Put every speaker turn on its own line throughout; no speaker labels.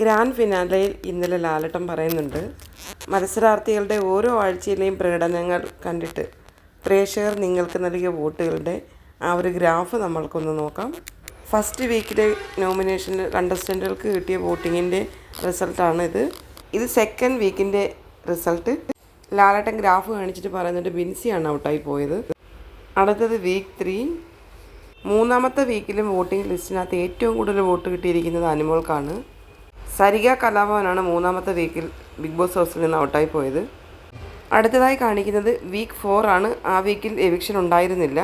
Grand ഫിനാലയിൽ ഇന്നലെ ലാലട്ടം പറയുന്നുണ്ട് മത്സരാർത്ഥികളുടെ ഓരോ ആഴ്ചയിലെയും പ്രകടനങ്ങൾ കണ്ടിട്ട് പ്രേക്ഷകർ നിങ്ങൾക്ക് നൽകിയ വോട്ടുകളുടെ ആ ഒരു ഗ്രാഫ് നമ്മൾക്കൊന്ന് നോക്കാം. ഫസ്റ്റ് വീക്കിലെ നോമിനേഷൻ കണ്ടസ്റ്റന്റുകൾക്ക് കിട്ടിയ വോട്ടിങ്ങിന്റെ റിസൾട്ടാണ് ഇത്. ഇത് സെക്കൻഡ് വീക്കിന്റെ റിസൾട്ട് ലാലട്ടൻ ഗ്രാഫ് കാണിച്ചിട്ട് പറയുന്നുണ്ട് ബിൻസിയാണ് ഔട്ടായി പോയത്. അടുത്തത് വീക്ക് ത്രീ മൂന്നാമത്തെ വീക്കിലും വോട്ടിംഗ് ലിസ്റ്റിനകത്ത് ഏറ്റവും കൂടുതൽ വോട്ട് കിട്ടിയിരിക്കുന്നത് അനുമോൾക്കാണ്. സരിക കലാഭവനാണ് മൂന്നാമത്തെ വീക്കിൽ ബിഗ് ബോസ് ഹൗസിൽ നിന്ന് ഔട്ടായി പോയത്. അടുത്തതായി കാണിക്കുന്നത് വീക്ക് ഫോർ ആണ്. ആ വീക്കിൽ എവിക്ഷൻ ഉണ്ടായിരുന്നില്ല.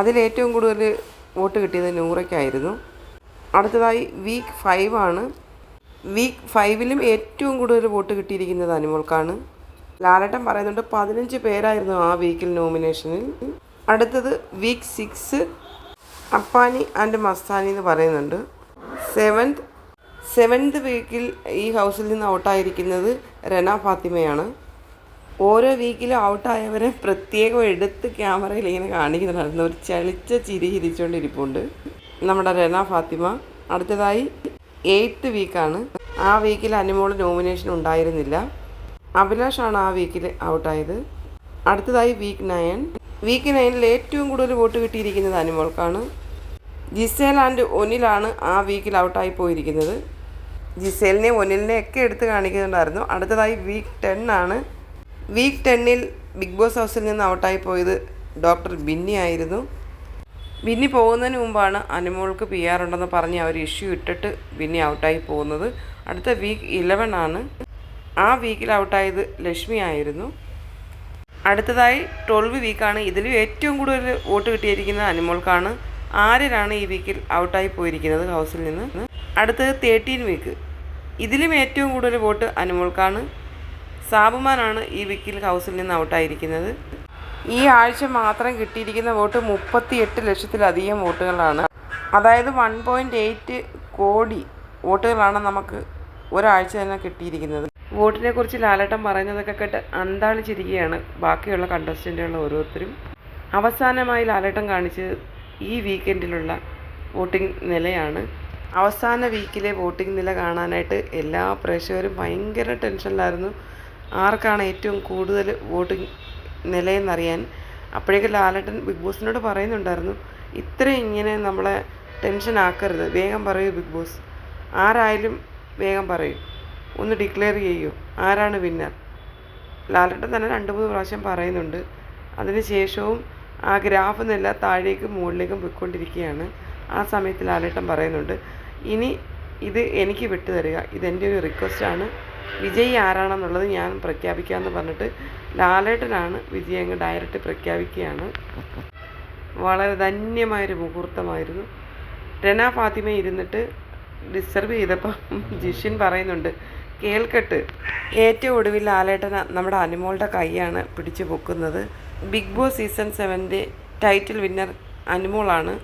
അതിൽ ഏറ്റവും കൂടുതൽ വോട്ട് കിട്ടിയത് നൂറയ്ക്കായിരുന്നു. അടുത്തതായി വീക്ക് ഫൈവ് ആണ്. വീക്ക് ഫൈവിലും ഏറ്റവും കൂടുതൽ വോട്ട് കിട്ടിയിരിക്കുന്നത് അനുമോൾക്കാണ്. ലാലട്ടൻ പറയുന്നുണ്ട് പതിനഞ്ച് പേരായിരുന്നു ആ വീക്കിൽ നോമിനേഷനിൽ. അടുത്തത് week six Appani and Mastani എന്ന് പറയുന്നുണ്ട്. സെവൻത് സെവൻത് വീക്കിൽ ഈ ഹൗസിൽ നിന്ന് ഔട്ടായിരിക്കുന്നത് റെന ഫാത്തിമയാണ്. ഓരോ വീക്കിലും ഔട്ടായവരെ പ്രത്യേകം എടുത്ത് ക്യാമറയിൽ ഇങ്ങനെ കാണിക്കുന്നുണ്ടായിരുന്നു ഒരു ചളിച്ച ചിരി ചിരിച്ചുകൊണ്ടിരിപ്പുണ്ട് നമ്മുടെ റെന ഫാത്തിമ. അടുത്തതായി എയ്ത്ത് വീക്കാണ് ആ വീക്കിൽ അനുമോൾ നോമിനേഷൻ ഉണ്ടായിരുന്നില്ല. അഭിലാഷാണ് ആ വീക്കിൽ ഔട്ടായത് അടുത്തതായി വീക്ക് നയൻ വീക്ക് നയനിൽ ഏറ്റവും കൂടുതൽ വോട്ട് കിട്ടിയിരിക്കുന്നത് അനുമോൾക്കാണ്. ജിസേൽ ആൻഡ് ഒനിലാണ് ആ വീക്കിൽ ഔട്ടായി പോയിരിക്കുന്നത്. ജിസേലിനെ ഒനിലിനെ ഒക്കെ എടുത്ത് കാണിക്കുന്നുണ്ടായിരുന്നു. അടുത്തതായി വീക്ക് ടെൻ ആണ്. വീക്ക് ടെന്നിൽ ബിഗ് ബോസ് ഹൗസിൽ നിന്ന് ഔട്ടായി പോയത് ഡോക്ടർ ബിന്നി ആയിരുന്നു. ബിന്നി പോകുന്നതിന് മുമ്പാണ് അനുമോൾക്ക് പി ആർ ഉണ്ടെന്ന് പറഞ്ഞ് അവർ ഇഷ്യൂ ഇട്ടിട്ട് ബിന്നി ഔട്ടായി പോകുന്നത്. അടുത്ത വീക്ക് ഇലവൻ ആണ്. ആ വീക്കിൽ ഔട്ടായത് ലക്ഷ്മി ആയിരുന്നു. അടുത്തതായി ട്വൽവ് വീക്കാണ് ഇതിലും ഏറ്റവും കൂടുതൽ വോട്ട് കിട്ടിയിരിക്കുന്നത് അനുമോൾക്കാണ്. ആര്യനാണ് ഈ വീക്കിൽ ഔട്ടായി പോയിരിക്കുന്നത് ഹൗസിൽ നിന്ന്. അടുത്തത് തേർട്ടീൻ വീക്ക് ഇതിലും ഏറ്റവും കൂടുതൽ വോട്ട് അനുമോൾക്കാണ്. സാബുമാനാണ് ഈ വീക്കിൽ ഹൗസിൽ നിന്ന് ഔട്ടായിരിക്കുന്നത് ഈ ആഴ്ച മാത്രം കിട്ടിയിരിക്കുന്ന വോട്ട് മുപ്പത്തി എട്ട് ലക്ഷത്തിലധികം വോട്ടുകളാണ്. അതായത് വൺ പോയിന്റ് എയ്റ്റ് കോടി വോട്ടുകളാണ് നമുക്ക് ഒരാഴ്ച തന്നെ കിട്ടിയിരിക്കുന്നത്. വോട്ടിനെ കുറിച്ച് ലാലട്ടം പറയുന്നതൊക്കെ കേട്ട് അന്താളിച്ചിരിക്കുകയാണ് ബാക്കിയുള്ള കണ്ടസ്റ്റന്റുകൾ ഓരോരുത്തരും. അവസാനമായി ലാലട്ടം കാണിച്ചത് ഈ വീക്കെൻഡിലുള്ള വോട്ടിംഗ് നിലയാണ്. അവസാന വീക്കിലെ വോട്ടിംഗ് നില കാണാനായിട്ട് എല്ലാ പ്രേക്ഷകരും ഭയങ്കര ടെൻഷനിലായിരുന്നു. ആർക്കാണ് ഏറ്റവും കൂടുതൽ വോട്ടിംഗ് നിലയെന്നറിയാൻ? അപ്പോഴേക്കും ലാലേട്ടൻ ബിഗ് ബോസിനോട് പറയുന്നുണ്ടായിരുന്നു ഇത്രയും ഇങ്ങനെ നമ്മളെ ടെൻഷൻ ആക്കരുത് വേഗം പറയൂ ബിഗ് ബോസ്. ആരായാലും വേഗം പറയൂ. ഒന്ന് ഡിക്ലെയർ ചെയ്യൂ. ആരാണ് വിന്നർ? ലാലേട്ടൻ തന്നെ രണ്ട് മൂന്ന് പ്രാവശ്യം പറയുന്നുണ്ട്. അതിന് ശേഷവും ആ ഗ്രാഫ് നില താഴേക്കും മുകളിലേക്കും പോയിക്കൊണ്ടിരിക്കുകയാണ്. ആ സമയത്ത് ലാലേട്ടൻ പറയുന്നുണ്ട് ഇനി ഇത് എനിക്ക് വിട്ടു തരിക. ഇതെന്റെ ഒരു റിക്വസ്റ്റാണ് വിജയി ആരാണെന്നുള്ളത് ഞാൻ പ്രഖ്യാപിക്കാമെന്ന് പറഞ്ഞിട്ട് ലാലേട്ടനാണ് വിജയ് അങ്ങ് ഡയറക്റ്റ് പ്രഖ്യാപിക്കുകയാണ്. വളരെ ധന്യമായൊരു മുഹൂർത്തമായിരുന്നു. രന ഫാത്തിമ ഇരുന്നിട്ട് ഡിസ്റ്റർബ് ചെയ്തപ്പോൾ ജിഷിൻ പറയുന്നുണ്ട് കേൾക്കട്ട്. ഏറ്റവും ഒടുവിൽ ലാലേട്ടന നമ്മുടെ അനുമോളുടെ കൈയാണ് പിടിച്ചു പൊക്കുന്നത്. ബിഗ് ബോസ് സീസൺ സെവന്റെ ടൈറ്റിൽ വിന്നർ അനുമോളാണ്.